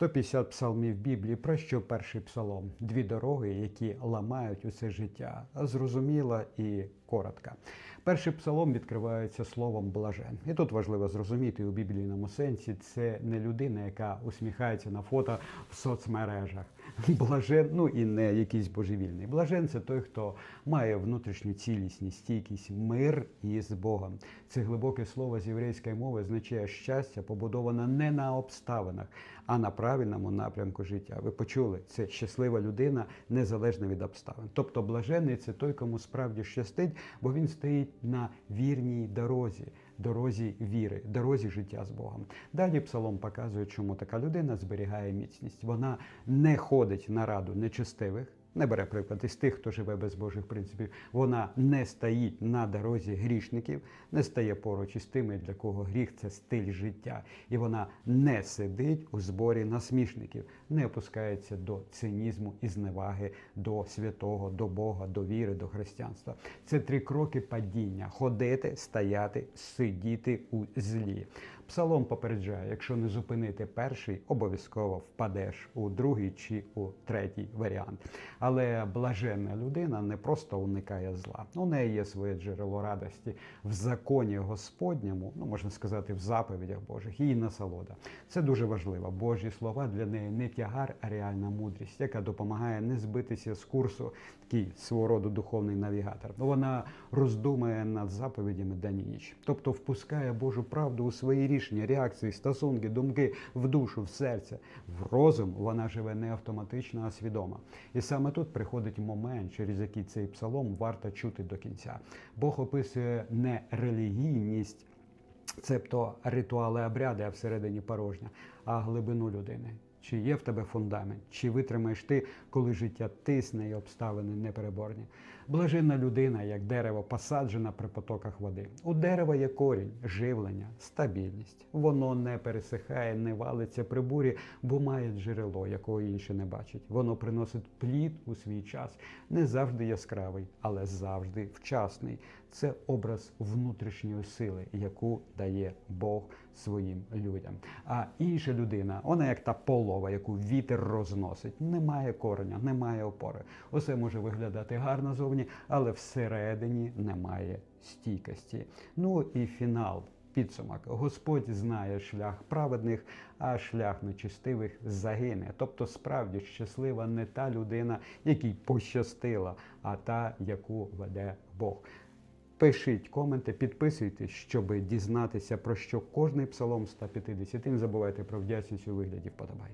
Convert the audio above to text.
150 псалмів Біблії. Про що перший псалом? Дві дороги, які ламають усе життя. Зрозуміла і коротка. Перший псалом відкривається словом блажен. І тут важливо зрозуміти у біблійному сенсі, це не людина, яка усміхається на фото в соцмережах. Блажен, ну і не якийсь божевільний. Блажен це той, хто має внутрішню цілісність, стійкість, мир із Богом. Це глибоке слово з єврейської мови означає щастя, побудоване не на обставинах, а на правильному напрямку життя. Ви почули, це щаслива людина незалежно від обставин. Тобто блажений це той, кому справді щастить, бо він стоїть на вірній дорозі. Дорозі віри, дорозі життя з Богом. Далі псалом показує, чому така людина зберігає міцність. Вона не ходить на раду нечестивих, не бере приклад із тих, хто живе без Божих принципів. Вона не стоїть на дорозі грішників, не стає поруч із тими, для кого гріх це стиль життя. І вона не сидить у зборі насмішників, не опускається до цинізму і зневаги до святого, до Бога, до віри, до християнства. Це три кроки падіння: ходити, стояти, сидіти у злі. Псалом попереджає, якщо не зупинити перший, обов'язково впадеш у другий чи у третій варіант. Але блаженна людина не просто уникає зла. У неї є своє джерело радості в законі Господньому, ну можна сказати, в заповідях Божих, її насолода. Це дуже важливо. Божі слова для неї не тягар, а реальна мудрість, яка допомагає не збитися з курсу, такий свого роду духовний навігатор. Вона роздумує над заповідями день і ніч, тобто впускає Божу правду у свої рішення, реакції, стосунки, думки в душу, в серце, в розум. Вона живе не автоматично, а свідомо. І саме тут приходить момент, через який цей псалом варто чути до кінця. Бог описує не релігійність, цебто ритуали обряди, а всередині порожня, а глибину людини. Чи є в тебе фундамент, чи витримаєш ти, коли життя тисне і обставини непереборні? Блаженна людина, як дерево, посаджена при потоках води. У дерева є корінь, живлення, стабільність. Воно не пересихає, не валиться при бурі, бо має джерело, якого інші не бачать. Воно приносить плід у свій час, не завжди яскравий, але завжди вчасний. Це образ внутрішньої сили, яку дає Бог своїм людям. А інша людина, вона як та полова, яку вітер розносить, не має кореня, не має опори. Усе може виглядати гарно зовні, але всередині немає стійкості. Ну і фінал. Підсумок. Господь знає шлях праведних, а шлях нечистивих загине. Тобто, справді щаслива не та людина, якій пощастила, а та, яку веде Бог. Пишіть коменти, підписуйтесь, щоб дізнатися про що кожний псалом 150. Не забувайте про вдячність у вигляді вподобай.